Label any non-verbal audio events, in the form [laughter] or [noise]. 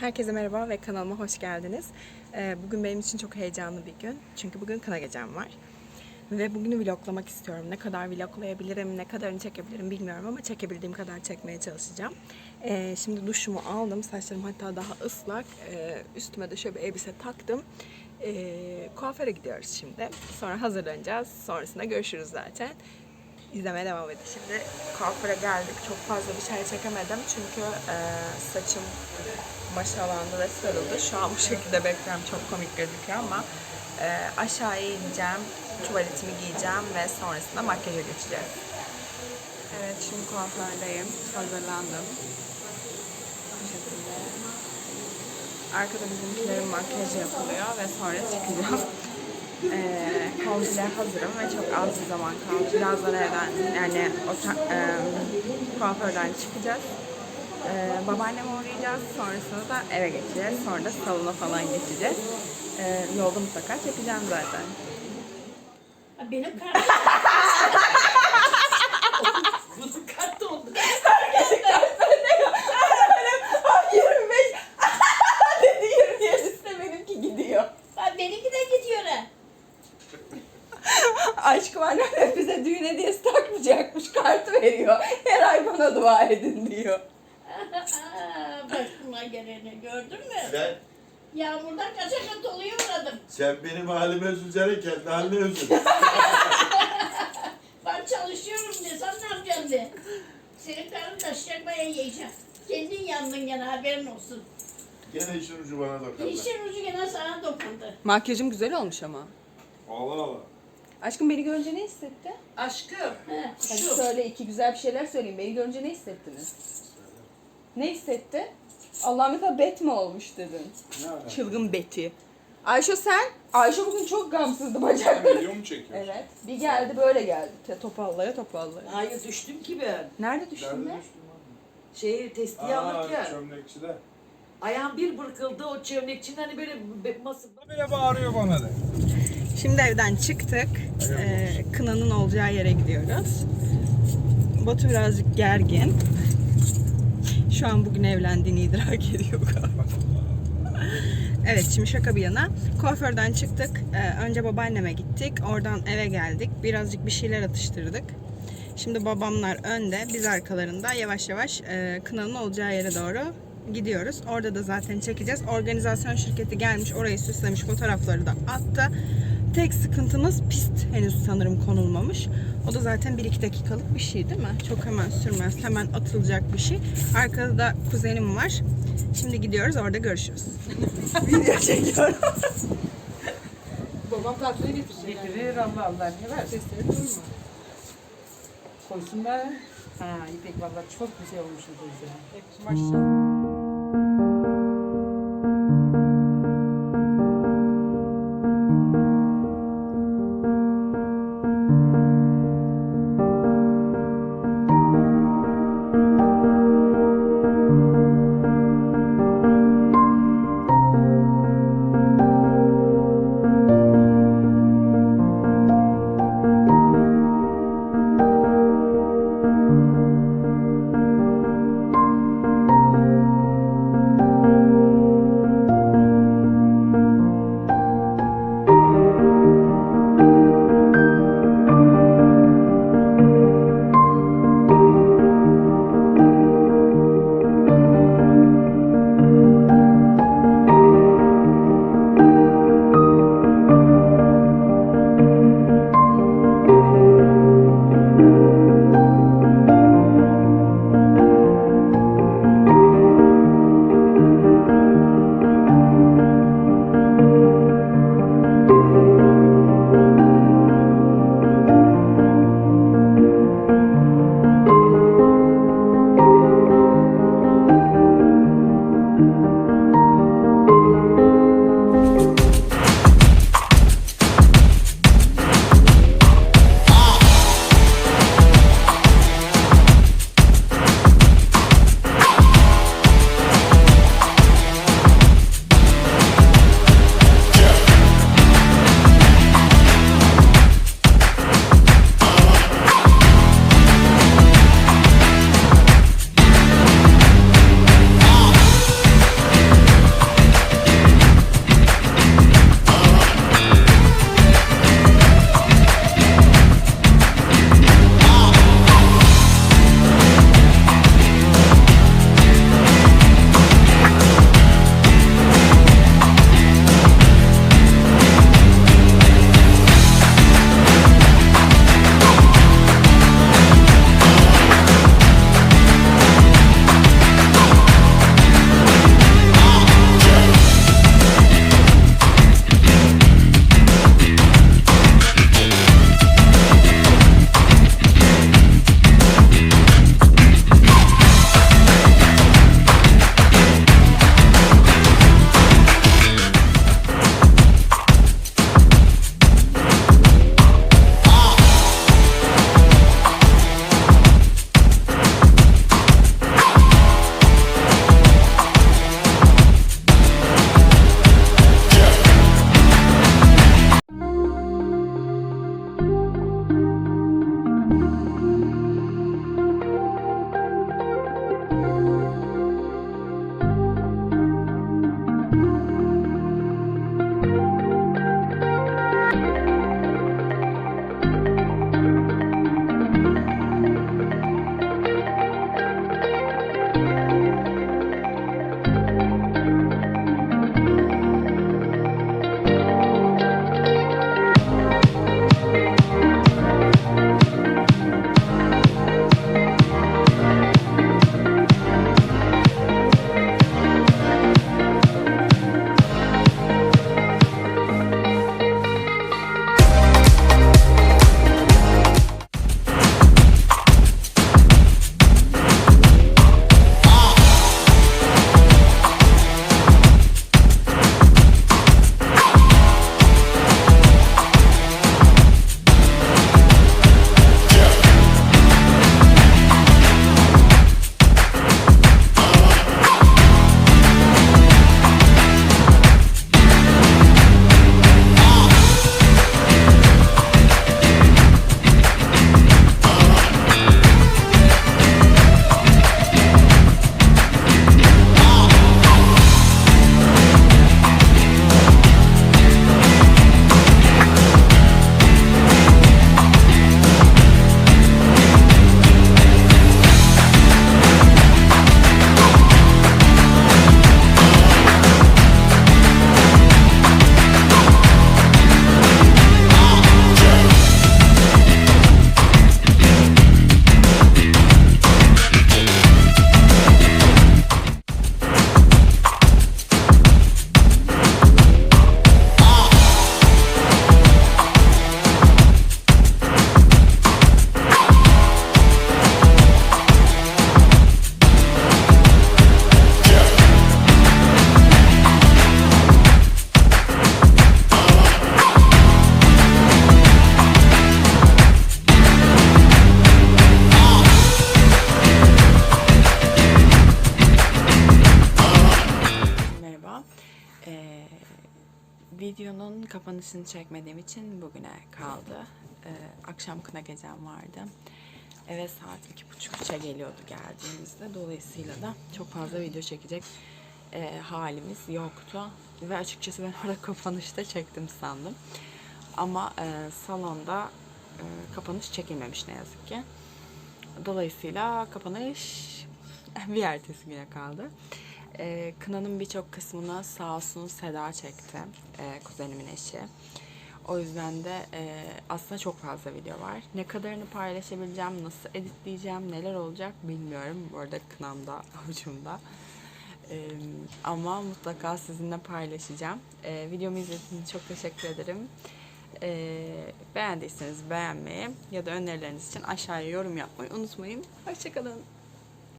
Herkese merhaba ve kanalıma hoş geldiniz. Ee, Bugün benim için çok heyecanlı bir gün. Çünkü bugün kına gecem var. Ve bugünü vloglamak istiyorum. Ne kadar vloglayabilirim, ne kadarını çekebilirim bilmiyorum ama çekebildiğim kadar çekmeye çalışacağım. Ee, Şimdi duşumu aldım. Saçlarım hatta daha ıslak. Ee, Üstüme de şöyle bir elbise taktım. Kuaföre gidiyoruz şimdi. Sonra hazırlanacağız. Sonrasında görüşürüz zaten. İzlemeye devam edin. Şimdi kuaföre geldik. Çok fazla bir şey çekemedim çünkü e, saçım maşalandı ve sarıldı. Şu an bu şekilde bekliyorum. Çok komik gözüküyor ama e, aşağıya ineceğim. Tuvaletimi giyeceğim ve sonrasında makyaja geçeceğiz. Evet şimdi kuafördeyim. Hazırlandım. Bu. Arkada bizimkilerin makyajı yapılıyor ve sonra çıkacağım. Ee, [laughs] komple hazırım ve çok az bir zaman kaldı. Birazdan evden yani o e, kuaförden çıkacağız. Ee, babaanneme uğrayacağız. Sonrasında da eve geçeceğiz. Sonra da salona falan geçeceğiz. Ee, yolda mutlaka çekeceğim zaten. Benim kartım. [laughs] Bunun kartı oldu. 25 dedi 27'sine benimki gidiyor. Bak benimki de gidiyor ha. Aşkım annem hep bize düğün hediyesi takmayacakmış. Kartı veriyor. Her ay bana dua edin diyor. Başıma geleni gördün mü? Sen, Yağmurdan kaça kat oluyor uğradım. sen benim halime üzülerek kendi haline üzül. [laughs] Ben çalışıyorum desem ne yapacağım de. Senin karın taşıyacak bayağı yiyeceğim. Kendin yandın gene haberin olsun. Gene işin ucu bana dokundu. İşin ucu gene sana dokundu. Makyajım güzel olmuş ama. Allah Allah. Aşkım beni görünce ne hissetti? Aşkım, He, Hadi şu. söyle iki güzel bir şeyler söyleyin. Beni görünce ne hissettiniz? Ne hissetti? Allah mesela bet mi olmuş dedin. Ne alaka? Çılgın beti. Ayşe sen? Ayşe bugün çok gamsızdı bacakları. Video mu çekiyor? Evet. Bir geldi böyle geldi. Te topallaya topallaya. hayır düştüm ki ben. Nerede düştün Nerede be? düştün lan? Şeyi testiye alırken. Aa, çömlekçide. Ayağım bir bırkıldı o çömlekçinin hani böyle be- masa... Bile bağırıyor bana de. Şimdi evden çıktık. Ee, kınanın olacağı yere gidiyoruz. Batu birazcık gergin. Şu an bugün evlendiğini idrak ediyor. Evet şimdi şaka bir yana. Kuaförden çıktık. Ee, önce babaanneme gittik. Oradan eve geldik. Birazcık bir şeyler atıştırdık. Şimdi babamlar önde, biz arkalarında yavaş yavaş e, kınanın olacağı yere doğru gidiyoruz. Orada da zaten çekeceğiz. Organizasyon şirketi gelmiş, orayı süslemiş, fotoğrafları da attı. Tek sıkıntımız pist henüz sanırım konulmamış. O da zaten 1-2 dakikalık bir şey değil mi? Çok hemen sürmez, hemen atılacak bir şey. Arkada da kuzenim var. Şimdi gidiyoruz, orada görüşürüz. [laughs] Video çekiyorum. Babam tatlıya getirecek. Getirir Allah Allah ne ver? Sesleri duyma. Koysunlar. Ha İpek valla çok güzel olmuş o teyze. Hep maşallah. Videonun kapanışını çekmediğim için bugüne kaldı. Ee, akşam kına gecem vardı. Eve saat iki buçuk üçe geliyordu geldiğimizde. Dolayısıyla da çok fazla video çekecek e, halimiz yoktu. Ve açıkçası ben [laughs] orada kapanışta çektim sandım. Ama e, salonda e, kapanış çekilmemiş ne yazık ki. Dolayısıyla kapanış [laughs] bir ertesi güne kaldı. E, kınanın birçok kısmını sağ olsun Seda çekti. E, kuzenimin eşi. O yüzden de e, aslında çok fazla video var. Ne kadarını paylaşabileceğim, nasıl editleyeceğim, neler olacak bilmiyorum. Bu arada kınamda, [laughs] avucumda. E, ama mutlaka sizinle paylaşacağım. E, videomu izlediğiniz için çok teşekkür ederim. E, beğendiyseniz beğenmeyi ya da önerileriniz için aşağıya yorum yapmayı unutmayın. Hoşçakalın.